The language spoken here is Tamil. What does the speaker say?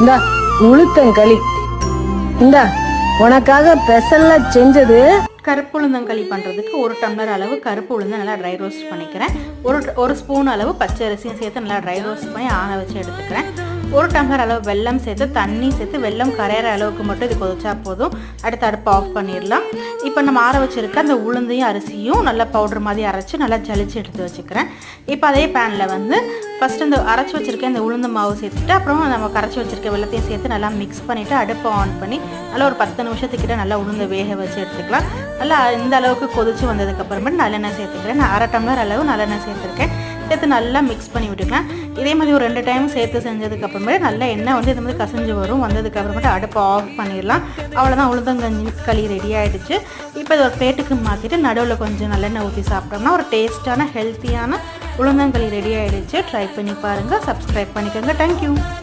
இந்தா உளுத்தங்களி. இந்தா உனக்காக பெசல்ல செஞ்சது. கருப்பு உளுந்தங்களி பண்ணுறதுக்கு ஒரு டம்ளர் அளவு கருப்பு உளுந்து நல்லா ட்ரை ரோஸ்ட் பண்ணிக்கிறேன். ஒரு ஒரு ஸ்பூன் அளவு பச்சை அரிசியும் சேர்த்து நல்லா ட்ரை ரோஸ்ட் பண்ணி ஆற வச்சு எடுத்துக்கிறேன். ஒரு டம்ளர் அளவு வெல்லம் சேர்த்து தண்ணி சேர்த்து வெல்லம் கரையிற அளவுக்கு மட்டும் இது கொதிச்சா போதும். அடுத்து அடுப்பு ஆஃப் பண்ணிடலாம். இப்போ நம்ம ஆற வச்சிருக்க அந்த உளுந்தையும் அரிசியும் நல்லா பவுடர் மாதிரி அரைச்சி நல்லா ஜலிச்சு எடுத்து வச்சுக்கிறேன். இப்போ அதே பேனில் வந்து ஃபஸ்ட்டு இந்த அரைச்சி வச்சிருக்க இந்த உளுந்து மாவு சேர்த்துட்டு அப்புறம் நம்ம கரைச்சி வச்சிருக்க வெள்ளத்தையும் சேர்த்து நல்லா மிக்ஸ் பண்ணிவிட்டு அடுப்பை ஆன் பண்ணி நல்லா ஒரு பத்து நிமிஷத்துக்கிட்ட நல்லா உளுந்து வேக வச்சு எடுத்துக்கலாம். நல்லா இந்த அளவுக்கு கொதிச்சு வந்ததுக்கப்புறமே நல்லெண்ணெய் சேர்த்துக்கிறேன். நான் அரை டம்ளர் அளவு நல்லெண்ணெய் சேர்த்துருக்கேன். சேர்த்து நல்லா மிக்ஸ் பண்ணி விட்டுக்கலாம். இதே மாதிரி ஒரு ரெண்டு டைம் சேர்த்து செஞ்சதுக்கப்புறமே நல்லா எண்ணெய் வந்து இது மாதிரி கசஞ்சு வரும். வந்ததுக்கப்புறமேட்டு அடுப்பை ஆஃப் பண்ணிடலாம். அவ்வளோதான் உளுந்தங்கஞ்சி களி ரெடி ஆகிடுச்சு இப்போ இது ஒரு பிளேட்டுக்கு மாற்றிட்டு நடுவில் கொஞ்சம் நல்லெண்ணெய் ஊற்றி சாப்பிட்டோம்னா ஒரு டேஸ்ட்டான ஹெல்த்தியான உளுந்தங்களி ரெடி ஆகிடுச்சு ட்ரை பண்ணி பாருங்கள் சப்ஸ்கிரைப் பண்ணிக்கோங்க. தேங்க்யூ